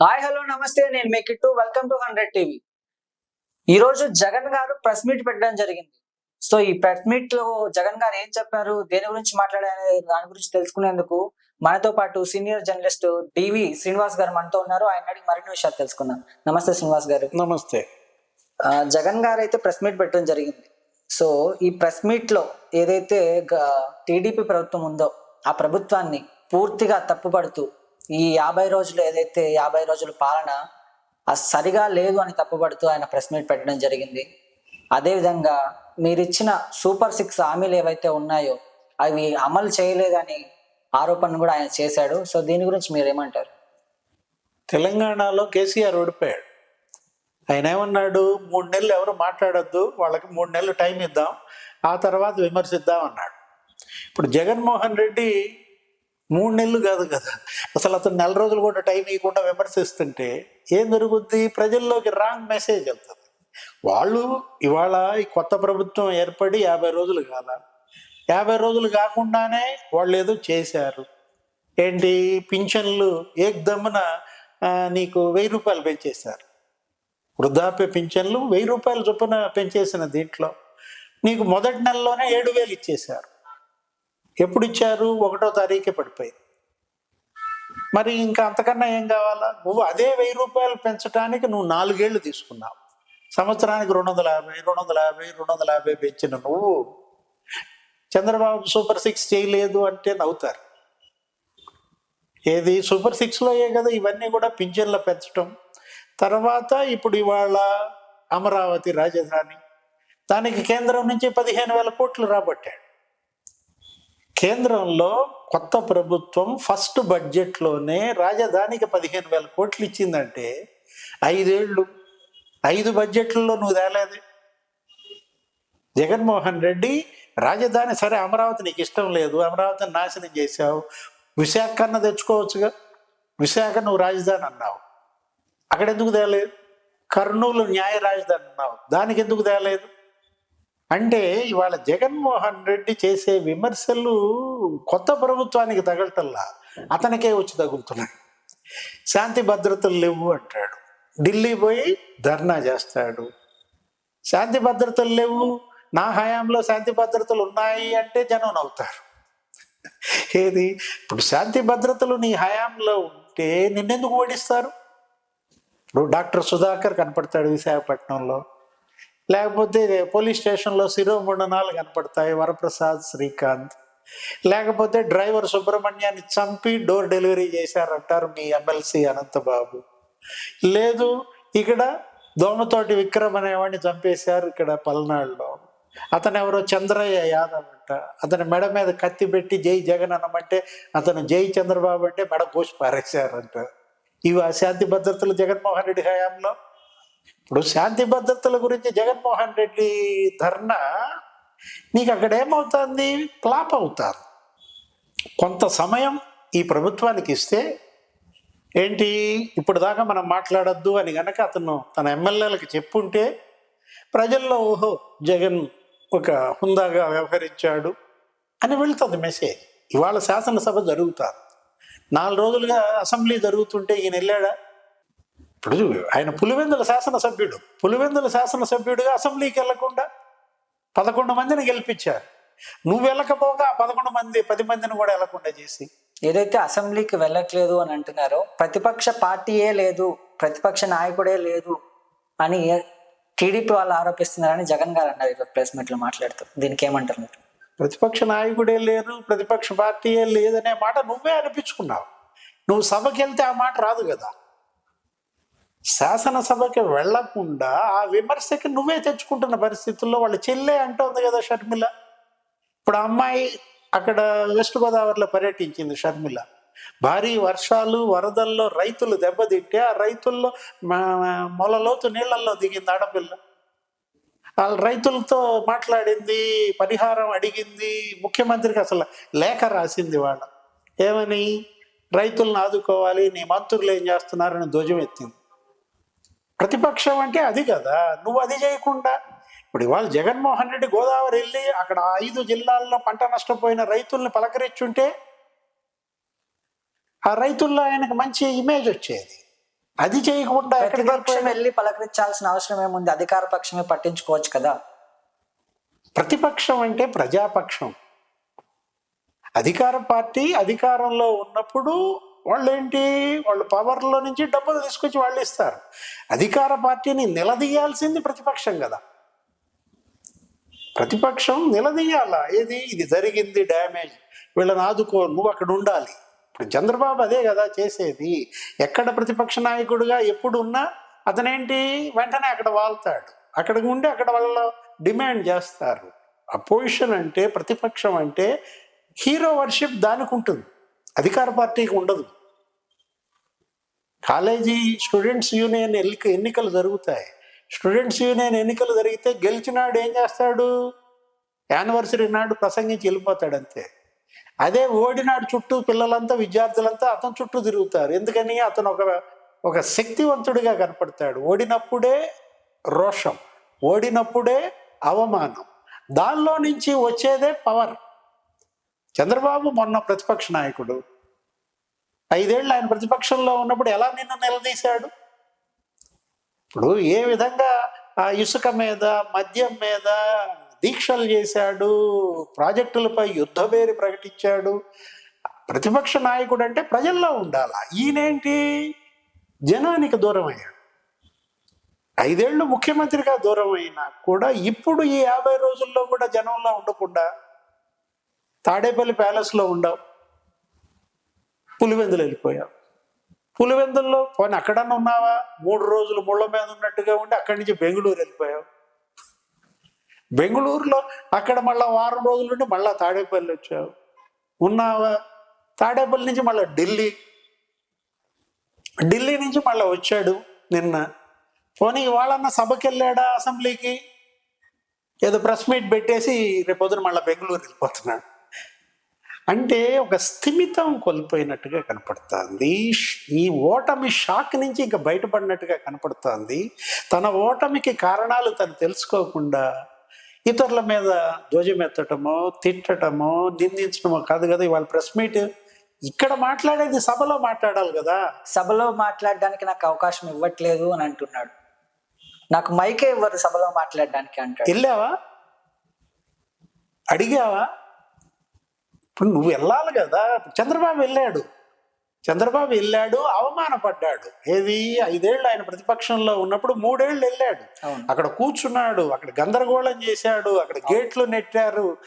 Hi hello నమస్తే. నేను మీ Kittu. Welcome to hundred TV ఈ రోజు జగన్ గారు ప్రెస్ మీట్ పెట్టడం జరిగింది. సో ఈ ప్రెస్ మీట్లో జగన్ గారు ఏం చెప్పారు? దేని గురించి మాట్లాడారు? దాని గురించి తెలుసుకునేందుకు మనతో పాటు సీనియర్ జర్నలిస్ట్ డివి శ్రీనివాస్ గారు మనతో ఉన్నారు. ఆయన అడిగి మరిన్ని విషయాలు తెలుసుకుందాం. నమస్తే శ్రీనివాస్ గారు. నమస్తే. జగన్ గారు అయితే ప్రెస్ మీట్ పెట్టడం జరిగింది. సో ఈ ప్రెస్ మీట్లో ఏదైతే టీడీపీ ప్రభుత్వం ఉందో ఆ ప్రభుత్వాన్ని పూర్తిగా తప్పుపడుతూ ఈ యాభై రోజులు ఏదైతే యాభై రోజుల పాలన అది సరిగా లేదు అని తప్పుపడుతూ ఆయన ప్రెస్ మీట్ పెట్టడం జరిగింది. అదేవిధంగా మీరిచ్చిన సూపర్ సిక్స్ హామీలు ఏవైతే ఉన్నాయో అవి అమలు చేయలేదని ఆరోపణ కూడా ఆయన చేశాడు. సో దీని గురించి మీరు ఏమంటారు తెలంగాణలో కేసీఆర్ ఓడిపోయాడు. ఆయన ఏమన్నాడు? మూడు నెలలు ఎవరు మాట్లాడొద్దు వాళ్ళకి మూడు నెలలు టైం ఇద్దాం ఆ తర్వాత విమర్శిద్దాం అన్నాడు. ఇప్పుడు జగన్మోహన్ రెడ్డి మూడు నెలలు కాదు కదా. అసలు అతను నెల రోజులు కూడా టైం ఇవ్వకుండా విమర్శిస్తుంటే ఏం జరుగుద్ది? ప్రజల్లోకి రాంగ్ మెసేజ్ వెళ్తుంది. వాళ్ళు ఇవాళ ఈ కొత్త ప్రభుత్వం ఏర్పడి యాభై రోజులు కాదా యాభై రోజులు కాకుండానే వాళ్ళు ఏదో చేశారు. ఏంటి? పింఛన్లు ఏకదమ్మున నీకు వెయ్యి రూపాయలు పెంచేశారు. వృద్ధాప్య పింఛన్లు వెయ్యి రూపాయలు చొప్పున పెంచేసిన దీంట్లో నీకు మొదటి నెలలోనే ఏడు వేలు ఇచ్చేశారు. ఎప్పుడు ఇచ్చారు ఒకటో తారీఖే పడిపోయింది. మరి ఇంకా అంతకన్నా ఏం కావాలా? నువ్వు అదే వెయ్యి రూపాయలు పెంచడానికి నువ్వు నాలుగేళ్ళు తీసుకున్నావు. సంవత్సరానికి రెండు వందల యాభై రెండు వందల యాభై రెండు వందల యాభై పెంచిన నువ్వు చంద్రబాబు సూపర్ సిక్స్ చేయలేదు అంటే నవ్వుతారు. ఏది? సూపర్ సిక్స్లో ఏ కదా ఇవన్నీ కూడా పింఛన్లు పెంచడం తర్వాత ఇప్పుడు ఇవాళ అమరావతి రాజధాని. దానికి కేంద్రం నుంచి పదిహేను వేల కోట్లు రాబట్టాడు. కేంద్రంలో కొత్త ప్రభుత్వం ఫస్ట్ బడ్జెట్లోనే రాజధానికి పదిహేను వేల కోట్లు ఇచ్చిందంటే ఐదేళ్ళు ఐదు బడ్జెట్లలో నువ్వు తేలేదే. జగన్మోహన్ రెడ్డి రాజధాని సరే అమరావతి నీకు ఇష్టం లేదు అమరావతిని నాశనం చేశావు విశాఖ అన్న తెచ్చుకోవచ్చుగా. విశాఖ నువ్వు రాజధాని అన్నావు. అక్కడ ఎందుకు తేలేదు? కర్నూలు న్యాయ రాజధాని అన్నావు. దానికి ఎందుకు తేలేదు? అంటే ఇవాళ జగన్మోహన్ రెడ్డి చేసే విమర్శలు కొత్త ప్రభుత్వానికి తగలటల్లా అతనికే వచ్చి తగులుతున్నాయి. శాంతి భద్రతలు లేవు అంటాడు. ఢిల్లీ పోయి ధర్నా చేస్తాడు. శాంతి భద్రతలు లేవు. నా హయాంలో శాంతి భద్రతలు ఉన్నాయి అంటే జనం నవ్వుతారు. ఏది? ఇప్పుడు శాంతి భద్రతలు నీ హయాంలో ఉంటే నిన్నెందుకు ఓడిస్తారు? ఇప్పుడు డాక్టర్ సుధాకర్ కనపడతాడు విశాఖపట్నంలో. లేకపోతే పోలీస్ స్టేషన్లో శిరోమండనాలు కనపడతాయి. వరప్రసాద్ శ్రీకాంత్. లేకపోతే డ్రైవర్ సుబ్రహ్మణ్యాన్ని చంపి డోర్ డెలివరీ చేశారంటారు మీ ఎమ్మెల్సీ అనంతబాబు. లేదు ఇక్కడ దోమతోటి విక్రమ్ అనేవాడిని చంపేశారు ఇక్కడ పల్నాడులో. అతను ఎవరో చంద్రయ్య యాదవ్ అంట. అతని మెడ మీద కత్తి పెట్టి జై జగన్ అనమంటే అతను జై చంద్రబాబు అంటే మెడ కోసి పారేశారంట. ఇవి ఆ శాంతి భద్రతలు జగన్మోహన్ రెడ్డి హయాంలో? ఇప్పుడు శాంతి భద్రతల గురించి జగన్మోహన్ రెడ్డి ధర్నా నీకు అక్కడ ఏమవుతుంది? క్లాప్ అవుతారు. కొంత సమయం ఈ ప్రభుత్వానికి ఇస్తే ఏంటి? ఇప్పుడు దాకా మనం మాట్లాడొద్దు అని గనక అతను తన ఎమ్మెల్యేలకు చెప్పుంటే ప్రజల్లో ఓహో జగన్ ఒక హుందాగా వ్యవహరించాడు అని వెళ్తుంది మెసేజ్. ఇవాళ శాసనసభ జరుగుతారు. నాలుగు రోజులుగా అసెంబ్లీ జరుగుతుంటే ఈయన వెళ్ళాడా? ఇప్పుడు ఆయన పులివెందుల శాసనసభ్యుడు. పులివెందుల శాసనసభ్యుడిగా అసెంబ్లీకి వెళ్ళకుండా పదకొండు మందిని గెలిపించారు. నువ్వు వెళ్ళకపోగా ఆ పదకొండు మంది పది మందిని కూడా వెళ్ళకుండా చేసి. ఏదైతే అసెంబ్లీకి వెళ్ళట్లేదు అని అంటున్నారో ప్రతిపక్ష పార్టీయే లేదు ప్రతిపక్ష నాయకుడే లేదు అని టీడీపీ వాళ్ళు ఆరోపిస్తున్నారని జగన్ గారు అన్నారు ఈరోజు ప్రెస్ మీట్లో మాట్లాడుతూ. దీనికి ఏమంటారు మీరు? ప్రతిపక్ష నాయకుడే లేరు ప్రతిపక్ష పార్టీయే లేదనే మాట నువ్వే అనిపించుకున్నావు. నువ్వు సభకి వెళ్తే ఆ మాట రాదు కదా. శాసనసభకి వెళ్ళకుండా ఆ విమర్శకి నువ్వే తెచ్చుకుంటున్న పరిస్థితుల్లో వాళ్ళ చెల్లె అంటోంది కదా షర్మిల. ఇప్పుడు అమ్మాయి అక్కడ వెస్ట్ గోదావరిలో పర్యటించింది షర్మిల. భారీ వర్షాలు వరదల్లో రైతులు దెబ్బతింటే ఆ రైతుల్లో మొలలోతు నీళ్ళలో దిగింది ఆడపిల్ల. వాళ్ళ రైతులతో మాట్లాడింది పరిహారం అడిగింది ముఖ్యమంత్రికి అసలు లేఖ రాసింది వాళ్ళ. ఏమని? రైతులను ఆదుకోవాలి నీ మంత్రులు ఏం చేస్తున్నారని ధ్వజం ఎత్తింది ప్రతిపక్షం అంటే అది కదా. నువ్వు అది చేయకుండా ఇప్పుడు ఇవాళ జగన్మోహన్ రెడ్డి గోదావరి వెళ్ళి అక్కడ ఐదు జిల్లాల్లో పంట నష్టపోయిన రైతుల్ని పలకరించుంటే ఆ రైతుల్లో ఆయనకు మంచి ఇమేజ్ వచ్చేది. అది చేయకుండా ప్రతిపక్షం? వెళ్ళి పలకరించాల్సిన అవసరం ఏముంది? అధికార పక్షమే పట్టించుకోవచ్చు కదా. ప్రతిపక్షం అంటే ప్రజాపక్షం. అధికార పార్టీ అధికారంలో ఉన్నప్పుడు వాళ్ళు ఏంటి వాళ్ళు పవర్లో నుంచి డబ్బులు తీసుకొచ్చి వాళ్ళు ఇస్తారు. అధికార పార్టీని నిలదీయాల్సింది ప్రతిపక్షం కదా. ప్రతిపక్షం నిలదీయాలా? ఏది? ఇది జరిగింది డ్యామేజ్. వీళ్ళని ఆదుకో నువ్వు అక్కడ ఉండాలి. ఇప్పుడు చంద్రబాబు అదే కదా చేసేది. ఎక్కడ ప్రతిపక్ష నాయకుడిగా ఎప్పుడు ఉన్నా అతనేంటి? వెంటనే అక్కడ వాళ్తాడు. అక్కడికి ఉండి అక్కడ వాళ్ళ డిమాండ్ చేస్తారు. అపోజిషన్ అంటే ప్రతిపక్షం అంటే హీరో వర్షిప్ దానికి ఉంటుంది. అధికార పార్టీకి ఉండదు. కాలేజీ స్టూడెంట్స్ యూనియన్ ఎన్నిక ఎన్నికలు జరుగుతాయి. స్టూడెంట్స్ యూనియన్ ఎన్నికలు జరిగితే గెలిచినాడు ఏం చేస్తాడు? యానివర్సరీ నాడు ప్రసంగించి వెళ్ళిపోతాడు అంతే అదే ఓడినాడు చుట్టూ పిల్లలంతా విద్యార్థులంతా అతని చుట్టూ తిరుగుతారు. ఎందుకని? అతను ఒక ఒక శక్తివంతుడిగా కనపడతాడు. ఓడినప్పుడే రోషం ఓడినప్పుడే అవమానం. దానిలో నుంచి వచ్చేదే పవర్. చంద్రబాబు మొన్న ప్రతిపక్ష నాయకుడు. ఐదేళ్ళు ఆయన ప్రతిపక్షంలో ఉన్నప్పుడు ఎలా నిన్ను నిలదీశాడు? ఇప్పుడు ఏ విధంగా ఆ ఇసుక మీద మద్యం మీద దీక్షలు చేశాడు? ప్రాజెక్టులపై యుద్ధ ప్రకటించాడు? ప్రతిపక్ష నాయకుడు అంటే ప్రజల్లో ఉండాలా? ఈయనేంటి? జనానికి దూరం అయ్యాడు ఐదేళ్ళు ముఖ్యమంత్రిగా దూరం అయినా కూడా ఇప్పుడు ఈ యాభై రోజుల్లో కూడా జనంలో ఉండకుండా తాడేపల్లి ప్యాలెస్లో ఉండవు పులివెందులు వెళ్ళిపోయావు పులివెందుల్లో పోనీ అక్కడన్నా ఉన్నావా? మూడు రోజులు ముళ్ళ మీద ఉన్నట్టుగా ఉండి అక్కడి నుంచి బెంగళూరు వెళ్ళిపోయావు. బెంగళూరులో అక్కడ మళ్ళా వారం రోజులు ఉండి మళ్ళా తాడేపల్లి వచ్చావు. ఉన్నావా? తాడేపల్లి నుంచి మళ్ళీ ఢిల్లీ. ఢిల్లీ నుంచి మళ్ళీ వచ్చాడు నిన్న. పోనీ వాళ్ళన్న సభకి వెళ్ళాడా అసెంబ్లీకి? ఏదో ప్రెస్ మీట్ పెట్టేసి రేపొద్దున మళ్ళీ బెంగళూరు వెళ్ళిపోతున్నాడు. అంటే ఒక స్థిమితం కోల్పోయినట్టుగా కనపడుతుంది. ఈ ఓటమి షాక్ నుంచి ఇంకా బయటపడినట్టుగా కనపడుతోంది. తన ఓటమికి కారణాలు తను తెలుసుకోకుండా ఇతరుల మీద ధ్వజమెత్తటమో తిట్టటమో నిందించడమో కాదు కదా ఇవాళ ప్రెస్ మీట్. ఇక్కడ మాట్లాడేది సభలో మాట్లాడాలి కదా. సభలో మాట్లాడడానికి నాకు అవకాశం ఇవ్వట్లేదు అని అంటున్నాడు. నాకు మైకే ఇవ్వరు సభలో మాట్లాడడానికి అంటాడు. వెళ్ళావా? అడిగావా? ఇప్పుడు నువ్వు వెళ్ళాలి కదా. చంద్రబాబు వెళ్ళాడు. చంద్రబాబు వెళ్ళాడు అవమానపడ్డాడు. ఏది? ఐదేళ్ళు ఆయన ప్రతిపక్షంలో ఉన్నప్పుడు మూడేళ్ళు వెళ్ళాడు. అవును. అక్కడ కూర్చున్నాడు అక్కడ గందరగోళం చేశాడు అక్కడ గేట్లు నెట్టారు.